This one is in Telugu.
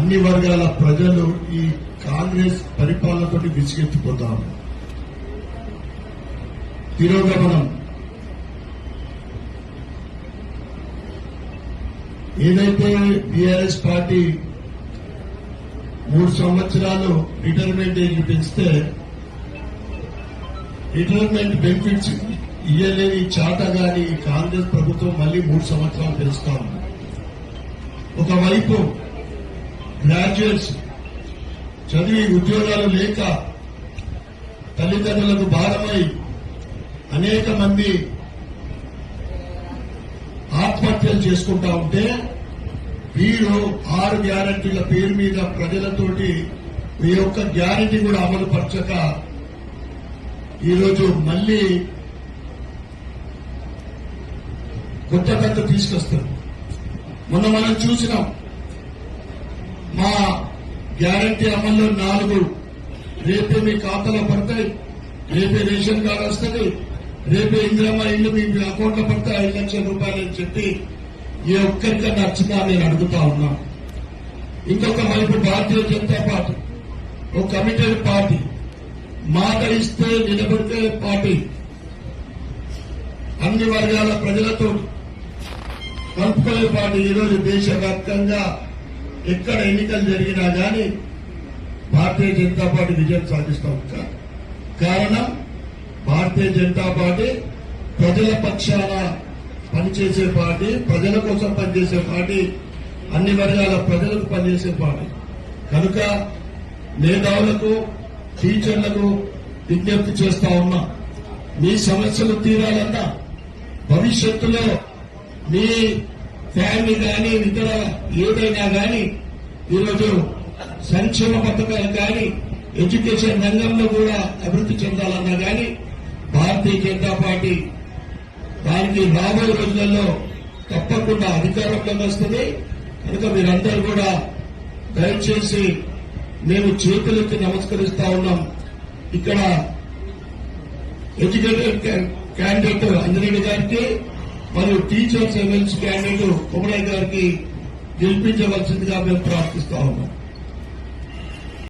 అన్ని వర్గాల ప్రజలు ఈ కాంగ్రెస్ పరిపాలనతో విసిగెత్తిపోతారు తిరోగమనం. ఏదైతే బీఆర్ఎస్ పార్టీ మూడు సంవత్సరాలు రిటైర్మెంట్ ఏజ్ పెంచితే రిటైర్మెంట్ బెనిఫిట్స్ ఇయ్యలేని చాట గాని కాంగ్రెస్ ప్రభుత్వం మళ్ళీ మూడు సంవత్సరాలు పెంచుతా. ఉంది ఒకవైపు గ్రాడ్యుయేట్స్ చదివి ఉద్యోగాలు లేక తల్లిదండ్రులకు భారమై అనేక మంది ఆత్మహత్యలు చేసుకుంటా ఉంటే వీరు ఆరు గ్యారంటీల పేరు మీద ప్రజలతోటి మీ యొక్క గ్యారంటీ కూడా అమలు పరచక ఈరోజు మళ్ళీ కొత్త కథ తీసుకొస్తారు. మొన్న మనం చూసినాం మా గ్యారంటీ అమల్లో నాలుగు. రేపే మీ ఖాతాలో పడతాయి. రేపే రేషన్ కార్డు వస్తుంది. రేపే ఇందిరమ్మ ఇల్లు మీ అకౌంట్లో పడితే ఐదు లక్షల రూపాయలు అని చెప్పి ఏ ఒక్కరికన్నా నచ్చిందా నేను అడుగుతా ఉన్నా. ఇంకొక వైపు భారతీయ జనతా పార్టీ ఒక కమిటెడ్ పార్టీ మాట ఇస్తే నిలబడితే పార్టీ. అన్ని వర్గాల ప్రజలతో కలుపుకునే పార్టీ ఈరోజు దేశవ్యాప్తంగా ఎక్కడ ఎన్నికలు జరిగినా గాని భారతీయ జనతా పార్టీ విజయం సాధిస్తాం. కా- కారణం భారతీయ జనతా పార్టీ ప్రజల పక్షాన పనిచేసే పార్టీ ప్రజల కోసం పనిచేసే పార్టీ అన్ని వర్గాల ప్రజలకు పనిచేసే పార్టీ. కనుక మేధావులకు టీచర్లకు విజ్ఞప్తి చేస్తా ఉన్నా మీ సమస్యలు తీరాలన్నా భవిష్యత్తులో మీ ఫ్యామిలీ కానీ ఇతర ఏదైనా కానీ ఈరోజు సంక్షేమ పథకాలు కానీ ఎడ్యుకేషన్ రంగంలో కూడా అభివృద్ధి చెందాలన్నా కానీ భారతీయ జనతా పార్టీ దానికి రాబోయే రోజులలో తప్పకుండా అధికారంలోకి వస్తుంది. కనుక మీరందరూ కూడా దయచేసి మేము చేతులెత్తి నమస్కరిస్తా ఉన్నాం. ఇక్కడ ఎడ్యుకేటెడ్ క్యాండిడేట్ అంజనేయుడు గారికి మరియు టీచర్స్ ఎమ్మెల్సీ క్యాండిడేట్ కుమరయ్య గారికి గెలిపించవలసిందిగా మేము ప్రార్థిస్తా ఉన్నాం